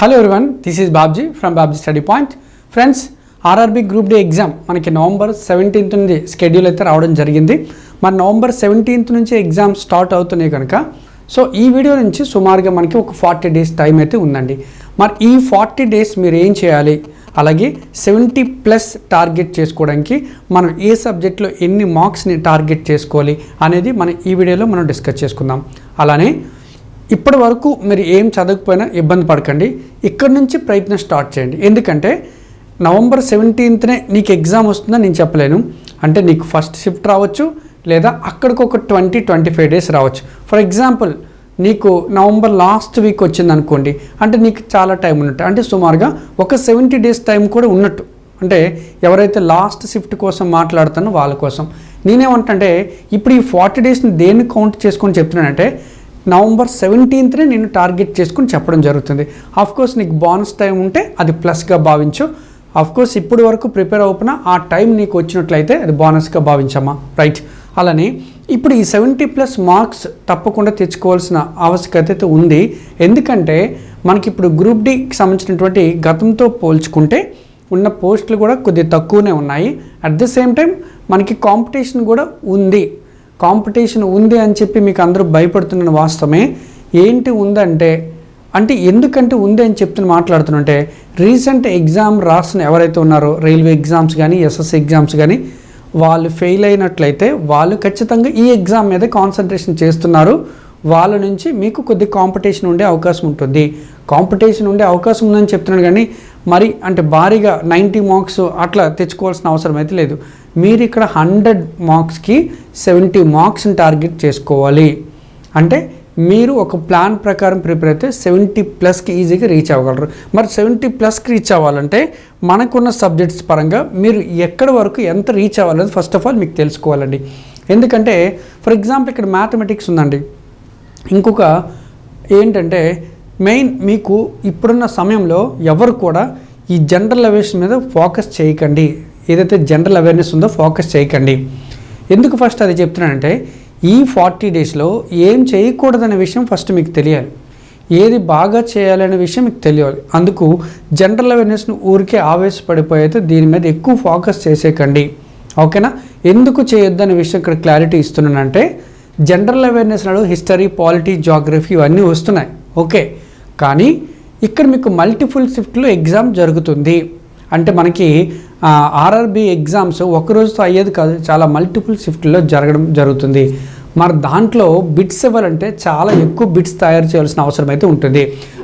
Hello everyone this is Babji from Babji study point friends RRB group D exam మనకి November seventeenth నుండి schedule అయితే రావడం జరిగింది. మరి నవంబర్ సెవెంటీన్త్ నుంచి ఎగ్జామ్ స్టార్ట్ అవుతున్నాయి కనుక సో ఈ వీడియో నుంచి సుమారుగా మనకి ఒక ఫార్టీ డేస్ టైం అయితే ఉందండి. మరి ఈ ఫార్టీ డేస్ మీరు ఏం చేయాలి? అలాగే సెవెంటీ ప్లస్ టార్గెట్ చేసుకోవడానికి మనం ఏ సబ్జెక్ట్లో ఎన్ని మార్క్స్ని టార్గెట్ చేసుకోవాలి అనేది మనం ఈ వీడియోలో మనం డిస్కస్ చేసుకుందాం. అలానే ఇప్పటి వరకు మీరు ఏం చదవకపోయినా ఇబ్బంది పడకండి. ఇక్కడ నుంచి ప్రయత్నం స్టార్ట్ చేయండి. ఎందుకంటే నవంబర్ సెవెంటీన్త్నే నీకు ఎగ్జామ్ వస్తుందని నేను చెప్పలేను. అంటే నీకు ఫస్ట్ షిఫ్ట్ రావచ్చు లేదా అక్కడికి ఒక ట్వంటీ ట్వంటీ ఫైవ్ డేస్ రావచ్చు. ఫర్ ఎగ్జాంపుల్ నీకు నవంబర్ లాస్ట్ వీక్ వచ్చింది అనుకోండి. అంటే నీకు చాలా టైం ఉన్నట్టు. అంటే సుమారుగా ఒక సెవెంటీ డేస్ టైం కూడా ఉన్నట్టు. అంటే ఎవరైతే లాస్ట్ షిఫ్ట్ కోసం మాట్లాడుతానో వాళ్ళ కోసం. నేనేమంటే ఇప్పుడు ఈ ఫార్టీ డేస్ని దేన్ని కౌంట్ చేసుకొని చెప్తున్నానంటే నవంబర్ సెవెంటీన్త్నే నేను టార్గెట్ చేసుకుని చెప్పడం జరుగుతుంది. కోర్స్ నీకు బోనస్ టైం ఉంటే అది ప్లస్గా భావించు. కోర్స్ ఇప్పటి వరకు ప్రిపేర్ అవుతున్నా ఆ టైం నీకు వచ్చినట్లయితే అది బోనస్గా భావించమ్మా. రైట్ అలానే ఇప్పుడు ఈ సెవెంటీ ప్లస్ మార్క్స్ తప్పకుండా తెచ్చుకోవాల్సిన ఆవశ్యకత అయితే ఉంది. ఎందుకంటే మనకి ఇప్పుడు గ్రూప్ డికి సంబంధించినటువంటి గతంతో పోల్చుకుంటే ఉన్న పోస్టులు కూడా కొద్దిగా తక్కువనే ఉన్నాయి. అట్ ద సేమ్ టైం మనకి కాంపిటీషన్ కూడా ఉంది. కాంపిటీషన్ ఉంది అని చెప్పి మీకు అందరూ భయపడుతున్న వాస్తవమే. ఏంటి ఉందంటే అంటే ఎందుకంటే ఉంది అని చెప్తున్న మాట్లాడుతుంటే రీసెంట్ ఎగ్జామ్ రాసిన ఎవరైతే ఉన్నారో రైల్వే ఎగ్జామ్స్ కానీ ఎస్ఎస్సి ఎగ్జామ్స్ కానీ వాళ్ళు ఫెయిల్ అయినట్లయితే వాళ్ళు ఖచ్చితంగా ఈ ఎగ్జామ్ మీద కాన్సన్ట్రేషన్ చేస్తున్నారు. వాళ్ళ నుంచి మీకు కొద్ది కాంపిటీషన్ ఉండే అవకాశం ఉంటుంది. కాంపిటీషన్ ఉండే అవకాశం ఉందని చెప్తున్నాను కానీ మరి అంటే భారీగా నైంటీ మార్క్స్ అట్లా తెచ్చుకోవాల్సిన అవసరం అయితే లేదు. మీరు ఇక్కడ హండ్రెడ్ మార్క్స్కి సెవెంటీ మార్క్స్ని టార్గెట్ చేసుకోవాలి. అంటే మీరు ఒక ప్లాన్ ప్రకారం ప్రిపేర్ అయితే సెవెంటీ ప్లస్కి ఈజీగా రీచ్ అవ్వగలరు. మరి సెవెంటీ ప్లస్కి రీచ్ అవ్వాలంటే మనకున్న సబ్జెక్ట్స్ పరంగా మీరు ఎక్కడి వరకు ఎంత రీచ్ అవ్వాలనేది ఫస్ట్ ఆఫ్ ఆల్ మీకు తెలుసుకోవాలండి. ఎందుకంటే ఫర్ ఎగ్జాంపుల్ ఇక్కడ మ్యాథమెటిక్స్ ఉందండి. ఇంకొక ఏంటంటే మెయిన్ మీకు ఇప్పుడున్న సమయంలో ఎవరు కూడా ఈ జనరల్ అవేర్నెస్ మీద ఫోకస్ చేయకండి. ఏదైతే జనరల్ అవేర్నెస్ ఉందో ఫోకస్ చేయకండి. ఎందుకు ఫస్ట్ అది చెప్తున్నానంటే ఈ ఫార్టీ డేస్లో ఏం చేయకూడదనే విషయం ఫస్ట్ మీకు తెలియాలి. ఏది బాగా చేయాలనే విషయం మీకు తెలియాలి. అందుకు జనరల్ అవేర్నెస్ను ఊరికే ఆవేశపడిపోయితే దీని మీద ఎక్కువ ఫోకస్ చేసేకండి. ఓకేనా? ఎందుకు చేయొద్దు అనే విషయం ఇక్కడ క్లారిటీ ఇస్తున్నానంటే జనరల్ అవేర్నెస్ నాడు హిస్టరీ పాలిటీ జాగ్రఫీ ఇవన్నీ వస్తున్నాయి. ఓకే. కానీ ఇక్కడ మీకు మల్టిపుల్ షిఫ్ట్లో ఎగ్జామ్ జరుగుతుంది. అంటే మనకి ఆర్ఆర్బి ఎగ్జామ్స్ ఒక రోజుతో అయ్యేది కాదు చాలా మల్టిపుల్ షిఫ్ట్లో జరగడం జరుగుతుంది. మరి దాంట్లో బిట్స్ ఇవ్వాలంటే చాలా ఎక్కువ బిట్స్ తయారు చేయాల్సిన అవసరం అయితే ఉంటుంది.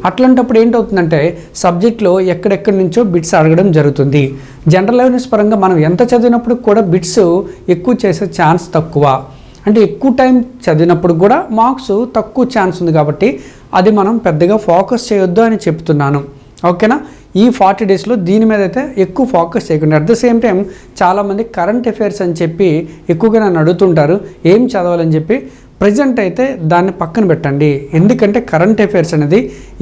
అట్లాంటప్పుడు ఏంటవుతుందంటే సబ్జెక్ట్లో ఎక్కడెక్కడి నుంచో బిట్స్ అడగడం జరుగుతుంది. జనరల్ అవేర్నెస్ పరంగా మనం ఎంత చదివినప్పుడు కూడా బిట్స్ ఎక్కువ చేసే ఛాన్స్ తక్కువ. అంటే ఎక్కువ టైం చదివినప్పుడు కూడా మార్క్స్ తక్కువ ఛాన్స్ ఉంది కాబట్టి అది మనం పెద్దగా ఫోకస్ చేయొద్దు అని చెప్తున్నాను. ఓకేనా? ఈ ఫార్టీ డేస్లో దీని మీద అయితే ఎక్కువ ఫోకస్ చేయకుండా అట్ ద సేమ్ టైం చాలామంది కరెంట్ అఫైర్స్ అని చెప్పి ఎక్కువగా నన్ను అడుగుతుంటారు ఏం చదవాలని చెప్పి. ప్రజెంట్ అయితే దాన్ని పక్కన పెట్టండి. ఎందుకంటే కరెంట్ అఫైర్స్ అనేది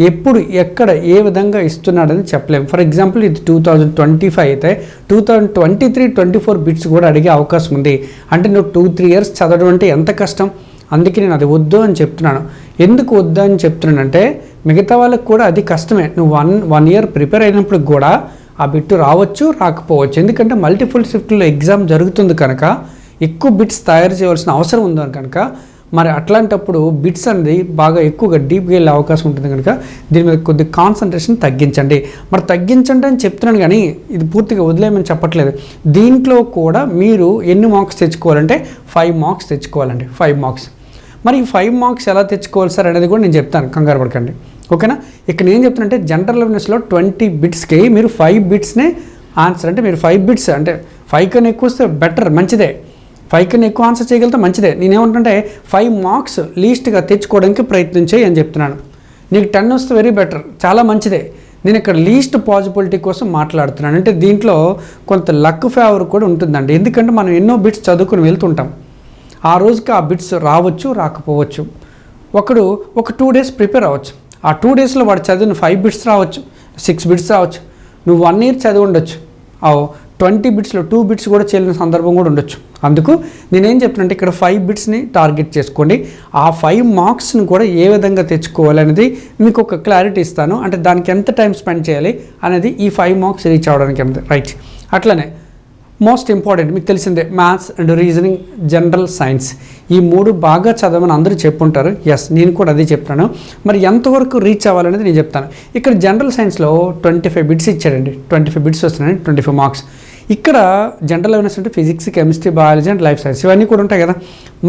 ఎప్పుడు ఎక్కడ ఏ విధంగా ఇస్తున్నాడని చెప్పలేము ఫర్ ఎగ్జాంపుల్ ఇది టూ థౌజండ్ ట్వంటీ ఫైవ్ అయితే two thousand twenty three twenty four bits కూడా అడిగే అవకాశం ఉంది. అంటే నువ్వు టూ త్రీ ఇయర్స్ చదవడం అంటే ఎంత కష్టం? అందుకే నేను అది వద్దు అని చెప్తున్నాను. ఎందుకు వద్దు అని చెప్తున్నానంటే మిగతా వాళ్ళకి కూడా అది కష్టమే. నువ్వు వన్ వన్ ఇయర్ ప్రిపేర్ అయినప్పుడు కూడా ఆ బిట్టు రావచ్చు రాకపోవచ్చు. ఎందుకంటే మల్టిపుల్ షిఫ్ట్లో ఎగ్జామ్ జరుగుతుంది కనుక ఎక్కువ బిట్స్ తయారు చేయవలసిన అవసరం ఉంది కనుక మరి అట్లాంటప్పుడు బిట్స్ అనేది బాగా ఎక్కువగా డీప్గా వెళ్ళే అవకాశం ఉంటుంది కనుక దీని మీద కొద్ది కాన్సన్ట్రేషన్ తగ్గించండి. మరి తగ్గించండి అని చెప్తున్నాను కానీ ఇది పూర్తిగా వదిలేయమని చెప్పట్లేదు. దీంట్లో కూడా మీరు ఎన్ని మార్క్స్ తెచ్చుకోవాలంటే ఫైవ్ మార్క్స్ తెచ్చుకోవాలండి. ఫైవ్ మార్క్స్ మరి ఈ ఫైవ్ మార్క్స్ ఎలా తెచ్చుకోవాలి సార్ అనేది కూడా నేను చెప్తాను. కంగారు పడకండి. ఓకేనా? ఇక్కడ నేను చెప్తానంటే జనరల్ అవేర్నెస్లో ట్వంటీ బిట్స్కి మీరు ఫైవ్ బిట్స్నే ఆన్సర్ అంటే మీరు ఫైవ్ బిట్స్ అంటే ఫైవ్ కన్నా ఎక్కువ వస్తే బెటర్ మంచిదే. ఫైవ్ కన్నా ఎక్కువ ఆన్సర్ చేయగలిగితే మంచిదే. నేనేమంటుంటే ఫైవ్ మార్క్స్ లీస్ట్గా తెచ్చుకోవడానికి ప్రయత్నం చేయి అని చెప్తున్నాను. నీకు టెన్ వస్తే వెరీ బెటర్ చాలా మంచిదే. నేను ఇక్కడ లీస్ట్ పాజిబిలిటీ కోసం మాట్లాడుతున్నాను. అంటే దీంట్లో కొంత లక్ ఫేవర్ కూడా ఉంటుందండి. ఎందుకంటే మనం ఎన్నో బిట్స్ చదువుకుని వెళ్తుంటాం. ఆ రోజుకి ఆ బిట్స్ రావచ్చు రాకపోవచ్చు. ఒకడు ఒక టూ డేస్ ప్రిపేర్ అవ్వచ్చు. ఆ టూ డేస్లో వాడు చదివిన ఫైవ్ బిట్స్ రావచ్చు సిక్స్ బిట్స్ రావచ్చు. నువ్వు వన్ ఇయర్ చదివి ఉండొచ్చు. ట్వంటీ బిట్స్లో టూ బిట్స్ కూడా చేయలేని సందర్భం కూడా ఉండొచ్చు. అందుకు నేనేం చెప్తున్నానంటే ఇక్కడ ఫైవ్ బిట్స్ని టార్గెట్ చేసుకోండి. ఆ ఫైవ్ మార్క్స్ని కూడా ఏ విధంగా తెచ్చుకోవాలనేది మీకు ఒక క్లారిటీ ఇస్తాను. అంటే దానికి ఎంత టైం స్పెండ్ చేయాలి అనేది ఈ ఫైవ్ మార్క్స్ రీచ్ అవ్వడానికి రైట్ అట్లనే మోస్ట్ ఇంపార్టెంట్ మీకు తెలిసిందే maths and reasoning general science ఈ మూడు బాగా చదవమని అందరూ చెప్పుంటారు. ఎస్ నేను కూడా అదే చెప్తాను మరి ఎంతవరకు రీచ్ అవ్వాలనేది నేను చెప్తాను. ఇక్కడ జనరల్ సైన్స్లో ట్వంటీ ఫైవ్ బిట్స్ ఇచ్చాడండి. ట్వంటీ ఫైవ్ బిట్స్ వస్తున్నాయి ట్వంటీ ఫైవ్ మార్క్స్ ఇక్కడ జనరల్ అవేర్నెస్ అంటే physics chemistry biology and life science ఇవన్నీ కూడా ఉంటాయి కదా.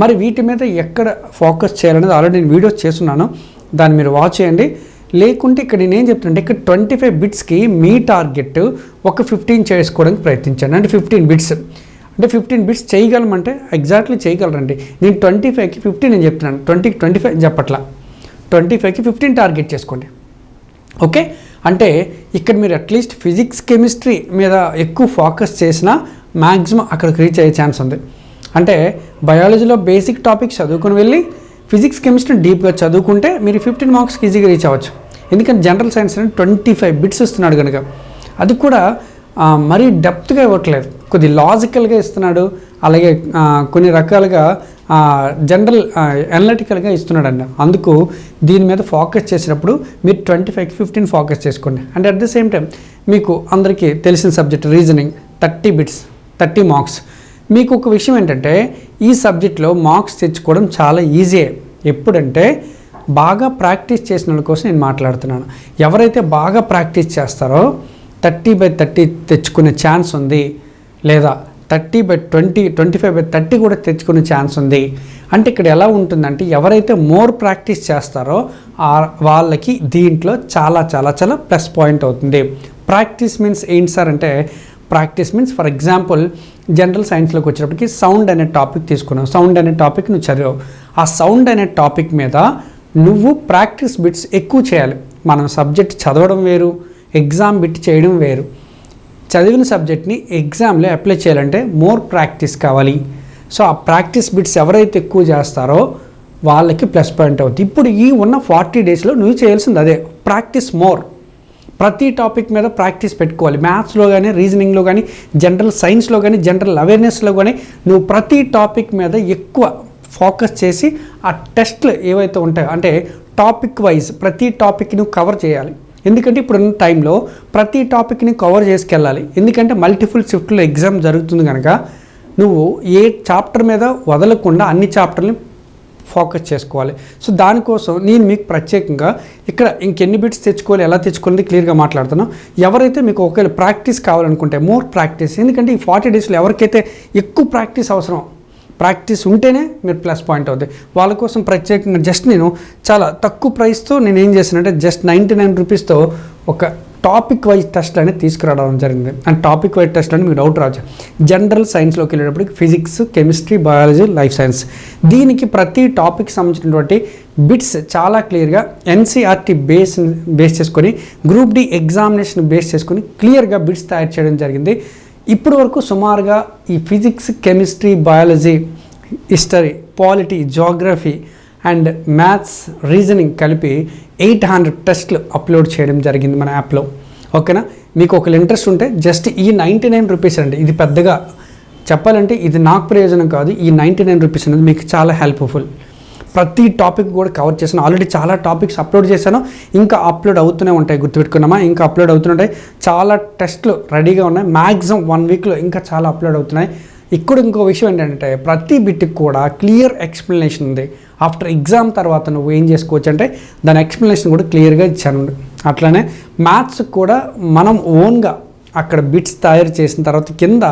మరి వీటి మీద ఎక్కడ ఫోకస్ చేయాలనేది ఆల్రెడీ నేను వీడియోస్ చేస్తున్నాను. దాన్ని మీరు వాచ్ చేయండి. లేకుంటే ఇక్కడ నేను ఏం చెప్తుంటే ఇక్కడ ట్వంటీ ఫైవ్ బిట్స్కి మీ టార్గెట్ ఒక ఫిఫ్టీన్ చేసుకోవడానికి ప్రయత్నించండి. అంటే ఫిఫ్టీన్ బిట్స్ అంటే ఫిఫ్టీన్ బిట్స్ చేయగలమంటే ఎగ్జాక్ట్లీ చేయగలరండి. నేను ట్వంటీ ఫైవ్కి ఫిఫ్టీన్ నేను చెప్తున్నాను. ట్వంటీకి ట్వంటీ ఫైవ్ చెప్పట్లా. ట్వంటీ ఫైవ్కి ఫిఫ్టీన్ టార్గెట్ చేసుకోండి. ఓకే అంటే ఇక్కడ మీరు అట్లీస్ట్ ఫిజిక్స్ కెమిస్ట్రీ మీద ఎక్కువ ఫోకస్ చేసినా మ్యాక్సిమం అక్కడికి రీచ్ అయ్యే ఛాన్స్ ఉంది. అంటే బయాలజీలో బేసిక్ టాపిక్స్ చదువుకుని వెళ్ళి ఫిజిక్స్ కెమిస్ట్రీ డీప్గా చదువుకుంటే మీరు ఫిఫ్టీన్ మార్క్స్కి ఈజీగా రీచ్ అవ్వచ్చు. ఎందుకంటే జనరల్ సైన్స్ అనేది ట్వంటీ ఫైవ్ బిట్స్ ఇస్తున్నాడు కనుక అది కూడా మరీ డెప్త్గా ఇవ్వట్లేదు. కొద్ది లాజికల్గా ఇస్తున్నాడు. అలాగే కొన్ని రకాలుగా జనరల్ అనలిటికల్గా ఇస్తున్నాడండి అందుకు దీని మీద ఫోకస్ చేసినప్పుడు మీరు ట్వంటీ ఫైవ్కి ఫిఫ్టీన్ ఫోకస్ చేసుకోండి. And at the same time మీకు అందరికీ తెలిసిన subject reasoning thirty bits thirty marks మీకు ఒక విషయం ఏంటంటే ఈ సబ్జెక్ట్లో మార్క్స్ తెచ్చుకోవడం చాలా ఈజీయే ఎప్పుడంటే బాగా ప్రాక్టీస్ చేసిన వాళ్ళ కోసం నేను మాట్లాడుతున్నాను. ఎవరైతే బాగా ప్రాక్టీస్ చేస్తారో థర్టీ బై థర్టీ తెచ్చుకునే ఛాన్స్ ఉంది లేదా thirty by twenty twenty five by thirty కూడా తెచ్చుకునే ఛాన్స్ ఉంది. అంటే ఇక్కడ ఎలా ఉంటుందంటే ఎవరైతే మోర్ ప్రాక్టీస్ చేస్తారో ఆ- వాళ్ళకి దీంట్లో చాలా చాలా చాలా ప్లస్ పాయింట్ అవుతుంది. ప్రాక్టీస్ మీన్స్ ఏంటి సార్ అంటే practice means for example general సైన్స్లోకి వచ్చేటప్పటికి సౌండ్ అనే టాపిక్ తీసుకున్నావు. సౌండ్ అనే టాపిక్ నువ్వు చదివావు. ఆ సౌండ్ అనే టాపిక్ మీద నువ్వు ప్రాక్టీస్ బిట్స్ ఎక్కువ చేయాలి. మనం సబ్జెక్ట్ చదవడం వేరు ఎగ్జామ్ బిట్ చేయడం వేరు. చదివిన సబ్జెక్ట్ని ఎగ్జామ్లో అప్లై చేయాలంటే మోర్ ప్రాక్టీస్ కావాలి. సో ఆ ప్రాక్టీస్ బిట్స్ ఎవరైతే ఎక్కువ చేస్తారో వాళ్ళకి ప్లస్ పాయింట్ అవుతుంది ఇప్పుడు ఈ ఉన్న ఫార్టీ డేస్లో నువ్వు చేయాల్సింది అదే ప్రాక్టీస్ మోర్. ప్రతి టాపిక్ మీద ప్రాక్టీస్ పెట్టుకోవాలి. మ్యాథ్స్లో కానీ రీజనింగ్లో కానీ జనరల్ సైన్స్లో కానీ జనరల్ అవేర్నెస్లో కానీ నువ్వు ప్రతి టాపిక్ మీద ఎక్కువ ఫోకస్ చేసి ఆ టెస్ట్లు ఏవైతే ఉంటాయో అంటే టాపిక్ వైజ్ ప్రతి టాపిక్ నువ్వు కవర్ చేయాలి. ఎందుకంటే ఇప్పుడున్న టైంలో ప్రతి టాపిక్ని కవర్ చేసుకెళ్ళాలి. ఎందుకంటే మల్టిపుల్ షిఫ్ట్లో ఎగ్జామ్ జరుగుతుంది కనుక నువ్వు ఏ చాప్టర్ మీద వదలకుండా అన్ని చాప్టర్ని ఫోకస్ చేసుకోవాలి. సో దానికోసం నేను మీకు ప్రత్యేకంగా ఇక్కడ ఇంకెన్ని బిట్స్ తెచ్చుకోవాలి ఎలా తెచ్చుకోవాలి క్లియర్గా మాట్లాడుతున్నాను ఎవరైతే మీకు ఒకవేళ ప్రాక్టీస్ కావాలనుకుంటే మోర్ ప్రాక్టీస్. ఎందుకంటే ఈ ఫార్టీ డేస్లో ఎవరికైతే ఎక్కువ ప్రాక్టీస్ అవసరం ప్రాక్టీస్ ఉంటేనే మీరు ప్లస్ పాయింట్ అవుతుంది వాళ్ళ కోసం ప్రత్యేకంగా జస్ట్ నేను చాలా తక్కువ ప్రైస్తో నేను ఏం చేశానంటే జస్ట్ నైంటీ నైన్ రూపీస్తో ఒక టాపిక్ వైజ్ టెస్ట్ అనేది తీసుకురావడం జరిగింది. అండ్ టాపిక్ వైజ్ టెస్ట్ అని మీకు డౌట్ రావచ్చు. జనరల్ సైన్స్లోకి వెళ్ళేటప్పటికి physics chemistry biology life science. దీనికి ప్రతి టాపిక్ సంబంధించినటువంటి బిట్స్ చాలా క్లియర్గా ఎన్సీఆర్టీ బేస్ బేస్ చేసుకొని గ్రూప్ డి ఎగ్జామినేషన్ బేస్ చేసుకొని క్లియర్గా బిట్స్ తయారు చేయడం జరిగింది. ఇప్పటి వరకు సుమారుగా ఈ physics chemistry biology history polity geography and maths reasoning కలిపి ఎయిట్ హండ్రెడ్ టెస్ట్లు అప్లోడ్ చేయడం జరిగింది మన యాప్లో. ఓకేనా? మీకు ఒకళ్ళు ఇంట్రెస్ట్ ఉంటే జస్ట్ ఈ నైంటీ నైన్ రూపీస్ అండి. ఇది పెద్దగా చెప్పాలంటే ఇది నాకు ప్రయోజనం కాదు. ఈ నైంటీ నైన్ రూపీస్ అనేది మీకు చాలా హెల్ప్ఫుల్. ప్రతి టాపిక్ కూడా కవర్ చేశాను. ఆల్రెడీ చాలా టాపిక్స్ అప్లోడ్ చేశాను. ఇంకా అప్లోడ్ అవుతూనే ఉంటాయి గుర్తుపెట్టుకున్నామా? ఇంకా అప్లోడ్ అవుతుంటాయి చాలా టెస్ట్లు రెడీగా ఉన్నాయి. మ్యాక్సిమం వన్ వీక్లో ఇంకా చాలా అప్లోడ్ అవుతున్నాయి. ఇక్కడ ఇంకో విషయం ఏంటంటే ప్రతి బిట్కి కూడా క్లియర్ ఎక్స్ప్లెనేషన్ ఉంది. ఆఫ్టర్ ఎగ్జామ్ తర్వాత నువ్వు ఏం చేసుకోవచ్చు అంటే దాని ఎక్స్ప్లెనేషన్ కూడా క్లియర్గా ఇచ్చాను. అట్లానే మ్యాథ్స్ కూడా మనం ఓన్గా అక్కడ బిట్స్ తయారు చేసిన తర్వాత కింద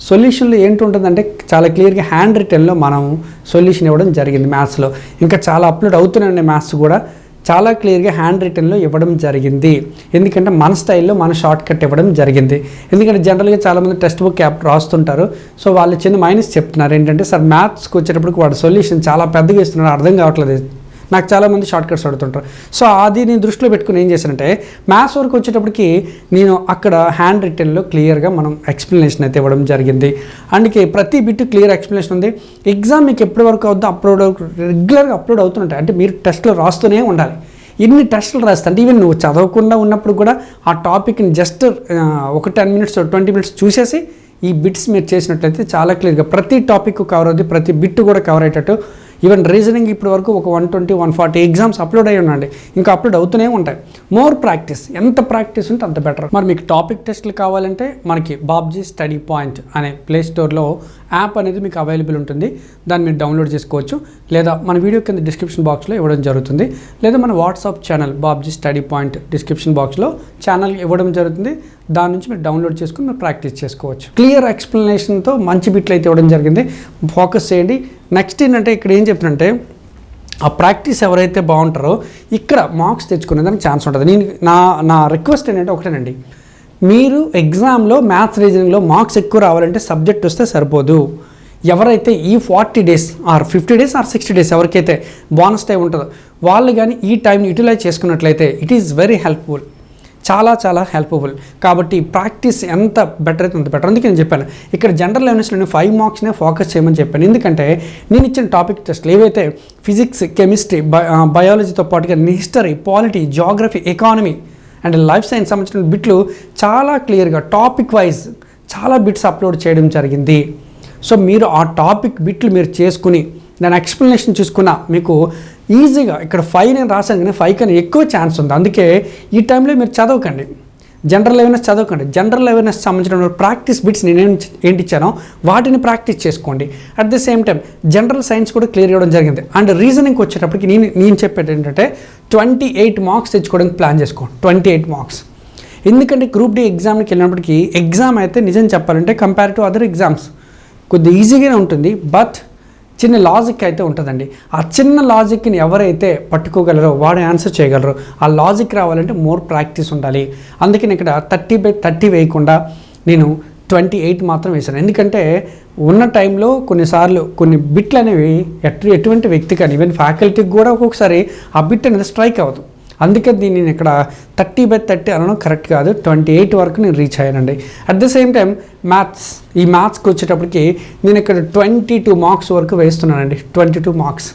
సొల్యూషన్లో ఏంటి ఉంటుందంటే చాలా క్లియర్గా హ్యాండ్ రిటర్న్లో మనం సొల్యూషన్ ఇవ్వడం జరిగింది మ్యాథ్స్లో. ఇంకా చాలా అప్లోడ్ అవుతున్నాయండి మ్యాథ్స్ కూడా. చాలా క్లియర్గా హ్యాండ్ రిటర్న్లో ఇవ్వడం జరిగింది. ఎందుకంటే మన స్టైల్లో మన షార్ట్ కట్ ఇవ్వడం జరిగింది. ఎందుకంటే జనరల్గా చాలామంది టెక్స్ట్ బుక్ యాప్ రాస్తుంటారు. సో వాళ్ళు చిన్న మైనస్ చెప్తున్నారు. ఏంటంటే సార్ మ్యాథ్స్కి వచ్చేటప్పటికి వాడు సొల్యూషన్ చాలా పెద్దగా ఇస్తున్నాడు. అర్థం కావట్లేదు. నాకు చాలామంది షార్ట్ కట్స్ అడుగుతుంటారు సో అది నేను దృష్టిలో పెట్టుకుని ఏం చేశానంటే మ్యాథ్స్ వరకు వచ్చేటప్పటికి నేను అక్కడ హ్యాండ్ రిటర్న్లో క్లియర్గా మనం ఎక్స్ప్లెనేషన్ అయితే ఇవ్వడం జరిగింది. అందుకే ప్రతి బిట్ క్లియర్ ఎక్స్ప్లెనేషన్ ఉంది. ఎగ్జామ్ మీకు ఎప్పటి వరకు అవుతుందో అప్లోడ్ రెగ్యులర్గా అప్లోడ్ అవుతుంటాయి. అంటే మీరు టెస్ట్లో రాస్తూనే ఉండాలి. ఎన్ని టెస్టులు రాస్తా అంటే ఈవెన్ నువ్వు చదవకుండా ఉన్నప్పుడు కూడా ఆ టాపిక్ని జస్ట్ ఒక టెన్ మినిట్స్ ట్వంటీ మినిట్స్ చూసేసి ఈ బిట్స్ మీరు చేసినట్లయితే చాలా క్లియర్గా ప్రతి టాపిక్ కవర్ అవుతుంది ప్రతి బిట్ కూడా కవర్ అయ్యేటట్టు ఈవెన్ రీజనింగ్ ఇప్పటి వరకు ఒక one twenty one forty exams upload అయ్యి ఉండండి. ఇంకా అప్లోడ్ అవుతూనే ఉంటాయి. మోర్ ప్రాక్టీస్ ఎంత ప్రాక్టీస్ ఉంటే అంత బెటర్ మరి మీకు టాపిక్ టెస్ట్లు కావాలంటే మనకి బాబ్జీ స్టడీ పాయింట్ అనే ప్లే స్టోర్లో యాప్ అనేది మీకు అవైలబుల్ ఉంటుంది. దాన్ని మీరు డౌన్లోడ్ చేసుకోవచ్చు. లేదా మన వీడియో కింద డిస్క్రిప్షన్ బాక్స్లో ఇవ్వడం జరుగుతుంది. లేదా మన WhatsApp channel Babji study point description బాక్స్లో ఛానల్ ఇవ్వడం జరుగుతుంది. దాని నుంచి మీరు డౌన్లోడ్ చేసుకుని మీరు ప్రాక్టీస్ చేసుకోవచ్చు. క్లియర్ ఎక్స్ప్లెనేషన్తో మంచి బిట్లు అయితే ఇవ్వడం జరిగింది. ఫోకస్ చేయండి. నెక్స్ట్ ఏంటంటే ఇక్కడ ఏం చెప్తుందంటే ఆ ప్రాక్టీస్ ఎవరైతే బాగుంటారో ఇక్కడ మార్క్స్ తెచ్చుకునే దానికి ఛాన్స్ ఉంటుంది. నేను నా నా రిక్వెస్ట్ ఏంటంటే ఒకటేనండి. మీరు ఎగ్జామ్లో మ్యాథ్స్ రీజనింగ్లో మార్క్స్ ఎక్కువ రావాలంటే సబ్జెక్ట్ వస్తే సరిపోదు. ఎవరైతే ఈ forty days or fifty days or sixty days ఎవరికైతే బోనస్ టైం ఉంటుందో వాళ్ళు కానీ ఈ టైంని యూటిలైజ్ చేసుకున్నట్లయితే ఇట్ ఈస్ వెరీ హెల్ప్ఫుల్ చాలా చాలా హెల్ప్ఫుల్ కాబట్టి ప్రాక్టీస్ ఎంత బెటర్ అయితే అంత బెటర్ అందుకే నేను చెప్పాను ఇక్కడ జనరల్ అవేర్నెస్లో నేను ఫైవ్ మార్క్స్నే ఫోకస్ చేయమని చెప్పాను. ఎందుకంటే నేను ఇచ్చిన టాపిక్ టెస్ట్లు ఏవైతే ఫిజిక్స్ కెమిస్ట్రీ బయాలజీతో పాటుగా history polity geography economy and life science సంబంధించిన బిట్లు చాలా క్లియర్గా టాపిక్ వైజ్ చాలా బిట్స్ అప్లోడ్ చేయడం జరిగింది. సో మీరు ఆ టాపిక్ బిట్లు మీరు చేసుకుని దాని ఎక్స్ప్లెనేషన్ చూసుకున్న మీకు ఈజీగా ఇక్కడ ఫైవ్ నేను రాశాను కానీ ఫైవ్ కన్నా ఎక్కువ ఛాన్స్ ఉంది. అందుకే ఈ టైంలో మీరు చదవకండి. జనరల్ అవేర్నెస్ చదవకండి. జనరల్ అవేర్నెస్ సంబంధించిన ప్రాక్టీస్ బిట్స్ నేను ఏంటి ఇచ్చానో వాటిని ప్రాక్టీస్ చేసుకోండి. At the same time general science కూడా క్లియర్ ఇవ్వడం జరిగింది. అండ్ రీజనింగ్ వచ్చేటప్పటికి నేను నేను చెప్పేది ఏంటంటే ట్వంటీ ఎయిట్ మార్క్స్ తెచ్చుకోవడానికి ప్లాన్ చేసుకోండి. ట్వంటీ ఎయిట్ మార్క్స్ ఎందుకంటే గ్రూప్ డి ఎగ్జామ్కి వెళ్ళినప్పటికీ ఎగ్జామ్ అయితే నిజం చెప్పాలంటే కంపేర్ టు అదర్ ఎగ్జామ్స్ కొద్ది ఈజీగానే ఉంటుంది బట్ చిన్న లాజిక్ అయితే ఉంటుందండి. ఆ చిన్న లాజిక్ని ఎవరైతే పట్టుకోగలరో వాడు ఆన్సర్ చేయగలరు ఆ లాజిక్ రావాలంటే మోర్ ప్రాక్టీస్ ఉండాలి. అందుకని ఇక్కడ థర్టీ బై థర్టీ వేయకుండా నేను ట్వంటీ ఎయిట్ మాత్రం వేశాను. ఎందుకంటే ఉన్న టైంలో కొన్నిసార్లు కొన్ని బిట్లు అనేవి ఎటు ఎటువంటి వ్యక్తి కానీ ఈవెన్ ఫ్యాకల్టీకి కూడా ఒక్కొక్కసారి ఆ బిట్ అనేది స్ట్రైక్ అవ్వదు. అందుకే దీన్ని నేను ఇక్కడ థర్టీ బై థర్టీ అనడం కరెక్ట్ కాదు. ట్వంటీ ఎయిట్ వరకు నేను రీచ్ అయ్యానండి. At the same time maths ఈ మ్యాథ్స్కి వచ్చేటప్పటికి నేను ఇక్కడ ట్వంటీ టూ మార్క్స్ వరకు వేస్తున్నానండి. Twenty two marks.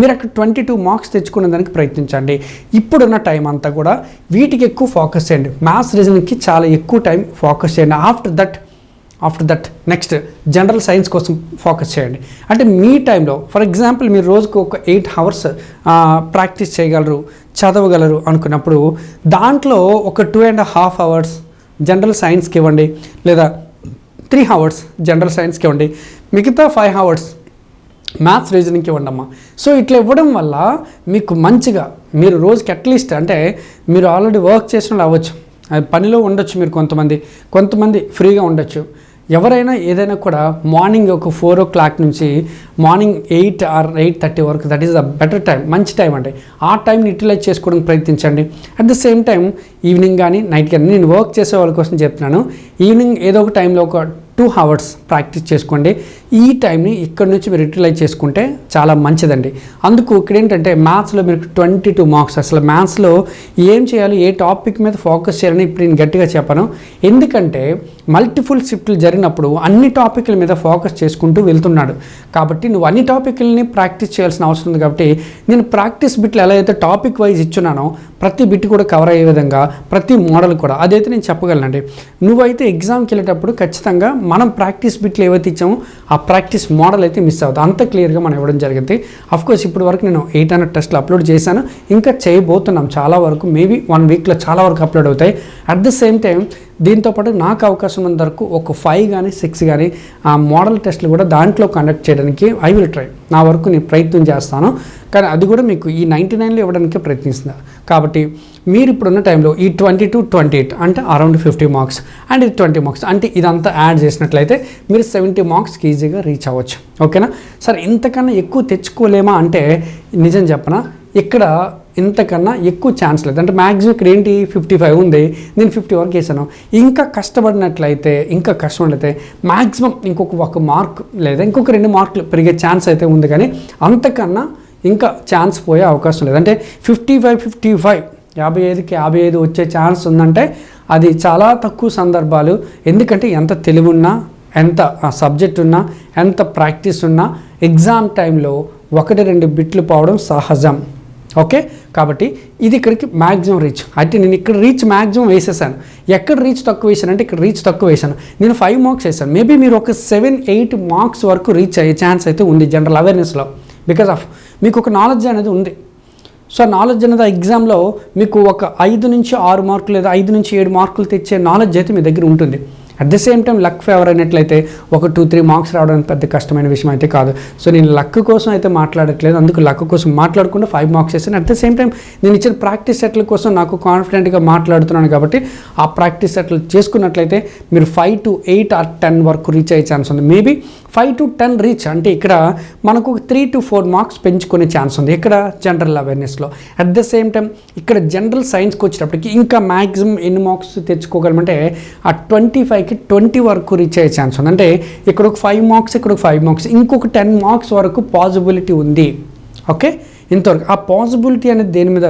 మీరు అక్కడ ట్వంటీ టూ మార్క్స్ తెచ్చుకునే దానికి ప్రయత్నించండి. ఇప్పుడున్న టైం అంతా కూడా వీటికి ఎక్కువ ఫోకస్ చేయండి. మ్యాథ్స్ రీజనింగ్కి చాలా ఎక్కువ టైం ఫోకస్ చేయండి. After that after that next general science కోసం ఫోకస్ చేయండి. అంటే మీ టైంలో ఫర్ ఎగ్జాంపుల్ మీరు రోజుకు ఒక ఎయిట్ అవర్స్ ప్రాక్టీస్ చేయగలరు. చదవగలరు అనుకున్నప్పుడు దాంట్లో ఒక two and half hours general సైన్స్కి ఇవ్వండి లేదా త్రీ అవర్స్ జనరల్ సైన్స్కి ఇవ్వండి మిగతా ఫైవ్ అవర్స్ మ్యాథ్స్ రీజనింగ్కి ఇవ్వండి అమ్మా. సో ఇట్లా ఇవ్వడం వల్ల మీకు మంచిగా మీరు రోజుకి అట్లీస్ట్ అంటే మీరు ఆల్రెడీ వర్క్ చేసిన వాళ్ళు అవ్వచ్చు. అది పనిలో ఉండొచ్చు మీరు కొంతమంది. కొంతమంది ఫ్రీగా ఉండొచ్చు. ఎవరైనా ఏదైనా కూడా మార్నింగ్ ఒక ఫోర్ ఓ క్లాక్ నుంచి morning eight or eight thirty వరకు that is the better time మంచి టైం అండి. ఆ టైంని యూటిలైజ్ చేసుకోవడానికి ప్రయత్నించండి. At the same time evening కానీ నైట్ కానీ నేను వర్క్ చేసే వాళ్ళ కోసం చెప్తున్నాను. ఈవినింగ్ ఏదో ఒక టైంలో ఒక టూ అవర్స్ ప్రాక్టీస్ చేసుకోండి. ఈ టైంని ఇక్కడ నుంచి మీరు యూటిలైజ్ చేసుకుంటే చాలా మంచిదండి. అందుకు ఇక్కడ ఏంటంటే మ్యాథ్స్లో మీరు ట్వంటీ టూ మార్క్స్ అసలు మ్యాథ్స్లో ఏం చేయాలి ఏ టాపిక్ మీద ఫోకస్ చేయాలని ఇప్పుడు నేను గట్టిగా చెప్పాను. ఎందుకంటే మల్టిపుల్ షిఫ్ట్లు జరిగినప్పుడు అన్ని టాపిక్ల మీద ఫోకస్ చేసుకుంటూ వెళ్తున్నాడు. కాబట్టి నువ్వు అన్ని టాపిక్లని ప్రాక్టీస్ చేయాల్సిన అవసరం ఉంది కాబట్టి నేను ప్రాక్టీస్ బిట్లు ఎలా అయితే టాపిక్ వైజ్ ఇచ్చున్నానో ప్రతి బిట్ కూడా కవర్ అయ్యే విధంగా ప్రతి మోడల్ కూడా అదైతే నేను చెప్పగలనండి. నువ్వైతే ఎగ్జామ్కి వెళ్ళేటప్పుడు ఖచ్చితంగా మనం ప్రాక్టీస్ బిట్లు ఏవైతే ఇచ్చామో ఆ ప్రాక్టీస్ మోడల్ అయితే మిస్ అవుతుంది అంత క్లియర్గా మనం ఇవ్వడం జరిగింది. కోర్స్ ఇప్పటి వరకు నేను ఎయిట్ హండ్రెడ్ టెస్ట్లు అప్లోడ్ చేశాను. ఇంకా చేయబోతున్నాం. చాలా వరకు మేబీ వన్ వీక్లో చాలా వరకు అప్లోడ్ అవుతాయి. అట్ ద సేమ్ టైం దీంతోపాటు నాకు అవకాశం ఉన్న వరకు ఒక ఫైవ్ కానీ సిక్స్ కానీ ఆ మోడల్ టెస్ట్లు కూడా దాంట్లో కండక్ట్ చేయడానికి ఐ విల్ ట్రై నా వరకు నేను ప్రయత్నం చేస్తాను. కానీ అది కూడా మీకు ఈ నైంటీ నైన్లో ఇవ్వడానికి ప్రయత్నిస్తుంది కాబట్టి మీరు ఇప్పుడున్న టైంలో ఈ ట్వంటీ టు ట్వంటీ ఎయిట్ అంటే అరౌండ్ ఫిఫ్టీ మార్క్స్ అండ్ ఇది ట్వంటీ మార్క్స్ అంటే ఇదంతా యాడ్ చేసినట్లయితే మీరు సెవెంటీ మార్క్స్కి ఈజీగా రీచ్ అవ్వచ్చు. ఓకేనా సరే ఇంతకన్నా ఎక్కువ తెచ్చుకోలేమా అంటే నిజం చెప్పనా? ఇక్కడ ఇంతకన్నా ఎక్కువ ఛాన్స్ లేదు. అంటే మ్యాక్సిమం ఇక్కడ ఏంటి? ఫిఫ్టీ ఫైవ్ ఉంది. నేను ఫిఫ్టీ వరకు వేసాను. ఇంకా కష్టపడినట్లయితే ఇంకా కష్టపడితే మ్యాక్సిమం ఇంకొక ఒక మార్క్ లేదా ఇంకొక రెండు మార్కులు పెరిగే ఛాన్స్ అయితే ఉంది కానీ అంతకన్నా ఇంకా ఛాన్స్ పోయే అవకాశం లేదు. అంటే ఫిఫ్టీ ఫైవ్ ఫిఫ్టీ ఫైవ్ యాభై ఐదుకి యాభై ఐదు వచ్చే ఛాన్స్ ఉందంటే అది చాలా తక్కువ సందర్భాలు. ఎందుకంటే ఎంత తెలివి ఉన్నా ఎంత సబ్జెక్ట్ ఉన్నా ఎంత ప్రాక్టీస్ ఉన్నా ఎగ్జామ్ టైంలో ఒకటి రెండు బిట్లు పోవడం సహజం. ఓకే? కాబట్టి ఇది ఇక్కడికి మ్యాక్సిమం రీచ్ అయితే నేను ఇక్కడ రీచ్ మ్యాక్సిమం వేసేసాను. ఎక్కడ రీచ్ తక్కువ వేసాను అంటే ఇక్కడ రీచ్ తక్కువ వేసాను. నేను ఫైవ్ మార్క్స్ వేసాను. మేబీ మీరు ఒక సెవెన్ ఎయిట్ మార్క్స్ వరకు రీచ్ అయ్యే ఛాన్స్ అయితే ఉంది జనరల్ అవేర్నెస్లో బికాస్ ఆఫ్ మీకు ఒక నాలెడ్జ్ అనేది ఉంది. సో నాలెడ్జ్ అనేది ఎగ్జామ్లో మీకు ఒక ఐదు నుంచి ఆరు మార్కులు లేదా ఐదు నుంచి ఏడు మార్కులు తెచ్చే నాలెడ్జ్ అయితే మీ దగ్గర ఉంటుంది. At the same time luck favour అయినట్లయితే ఒక టూ త్రీ మార్క్స్ రావడానికి పెద్ద కష్టమైన విషయం అయితే కాదు. సో నేను లక్ కోసం అయితే మాట్లాడట్లేదు. అందుకు లక్ కోసం మాట్లాడకుండా ఫైవ్ మార్క్స్ వేసాను అట్ ద సేమ్ టైం నేను ఇచ్చిన ప్రాక్టీస్ సెట్ల కోసం నాకు కాన్ఫిడెంట్గా మాట్లాడుతున్నాను కాబట్టి ఆ ప్రాక్టీస్ సెట్లు చేసుకున్నట్లయితే మీరు five to eight or ten వరకు రీచ్ అయ్యే ఛాన్స్ ఉంది. Maybe five to ten reach అంటే ఇక్కడ మనకు త్రీ టు ఫోర్ మార్క్స్ పెంచుకునే ఛాన్స్ ఉంది ఇక్కడ జనరల్ అవేర్నెస్లో. అట్ ద సేమ్ టైం ఇక్కడ జనరల్ సైన్స్కి వచ్చేటప్పటికి ఇంకా మ్యాక్సిమం ఎన్ని మార్క్స్ తెచ్చుకోగలమంటే ఆ ట్వంటీ ఫైవ్కి ట్వంటీ వరకు రీచ్ అయ్యే ఛాన్స్ ఉంది. అంటే ఇక్కడ ఒక ఫైవ్ మార్క్స్ ఇక్కడ ఒక ఫైవ్ మార్క్స్ ఇంకొక టెన్ మార్క్స్ వరకు పాజిబిలిటీ ఉంది. ఓకే? ఇంతవరకు ఆ పాసిబిలిటీ అనేది దేని మీద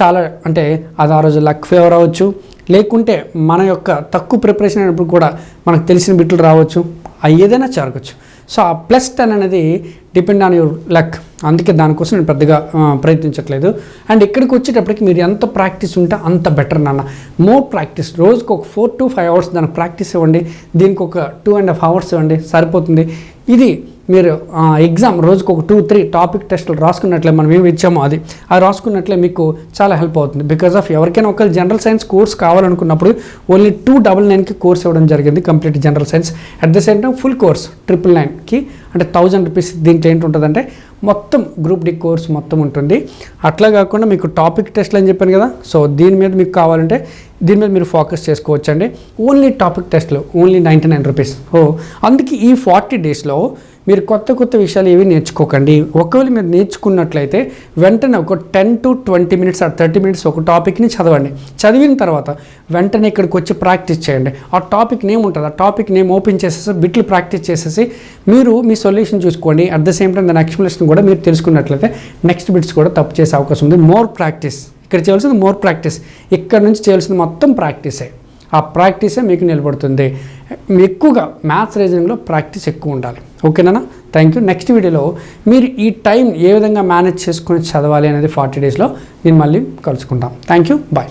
చాలా అంటే అది ఆ రోజు లక్ ఫేవర్ అవ్వచ్చు. లేకుంటే మన యొక్క తక్కువ ప్రిపరేషన్ అయినప్పుడు కూడా మనకు తెలిసిన బిట్లు రావచ్చు. ఏదైనా జరగచ్చు. సో ఆ ప్లస్ టెన్ అనేది డిపెండ్ ఆన్ యువర్ లక్. అందుకే దానికోసం నేను పెద్దగా ప్రయత్నించట్లేదు. అండ్ ఇక్కడికి వచ్చేటప్పటికి మీరు ఎంత ప్రాక్టీస్ ఉంటే అంత బెటర్ నాన్న. More practice. రోజుకు ఒక ఫోర్ టు ఫైవ్ అవర్స్ దానికి ప్రాక్టీస్ ఇవ్వండి. దీనికి ఒక టూ అండ్ హాఫ్ అవర్స్ ఇవ్వండి. సరిపోతుంది. ఇది మీరు ఎగ్జామ్ రోజుకు ఒక టూ త్రీ టాపిక్ టెస్టులు రాసుకున్నట్లే మనం ఏమి ఇచ్చామో అది. అది రాసుకున్నట్లే మీకు చాలా హెల్ప్ అవుతుంది. బికాస్ ఆఫ్ ఎవరికైనా ఒక జనరల్ సైన్స్ కోర్స్ కావాలనుకున్నప్పుడు ఓన్లీ టూ డబల్ నైన్కి కోర్స్ ఇవ్వడం జరిగింది complete general science at the same time full course triple నైన్కి అంటే థౌజండ్ రూపీస్ దీంట్లో ఏంటి ఉంటుందంటే మొత్తం గ్రూప్ డి కోర్స్ మొత్తం ఉంటుంది. అట్లా కాకుండా మీకు టాపిక్ టెస్ట్లు అని చెప్పాను కదా సో దీని మీద మీకు కావాలంటే దీని మీద మీరు ఫోకస్ చేసుకోవచ్చండి. ఓన్లీ టాపిక్ టెస్ట్లు ఓన్లీ నైంటీ నైన్ రూపీస్ ఓ అందుకే ఈ ఫార్టీ డేస్లో మీరు కొత్త కొత్త విషయాలు ఏవి నేర్చుకోకండి. ఒకవేళ మీరు నేర్చుకున్నట్లయితే వెంటనే ఒక ten to twenty minutes or thirty minutes ఒక టాపిక్ని చదవండి. చదివిన తర్వాత వెంటనే ఇక్కడికి వచ్చి ప్రాక్టీస్ చేయండి. ఆ టాపిక్ నేమ్ ఉంటుంది. ఆ టాపిక్ నేమ్ ఓపెన్ చేసేసి బిట్లు ప్రాక్టీస్ చేసేసి మీరు మీ సొల్యూషన్ చూసుకోండి. అట్ ద సేమ్ టైం దాని ఎక్స్ప్లెనేషన్ కూడా మీరు తెలుసుకున్నట్లయితే నెక్స్ట్ బిట్స్ కూడా తప్పు చేసే అవకాశం ఉంది. మోర్ ప్రాక్టీస్ ఇక్కడ చేయాల్సింది మోర్ ప్రాక్టీస్ ఇక్కడ నుంచి చేయాల్సింది మొత్తం ప్రాక్టీసే ఆ ప్రాక్టీసే మీకు నిలబడుతుంది. ఎక్కువగా మ్యాథ్స్ రీజనింగ్లో ప్రాక్టీస్ ఎక్కువ ఉండాలి. ఓకేనా థ్యాంక్ యూ నెక్స్ట్ వీడియోలో మీరు ఈ టైం ఏ విధంగా మేనేజ్ చేసుకొని చదవాలి అనేది ఫార్టీ డేస్లో నేను మళ్ళీ కలుసుకుంటాం. Thank you bye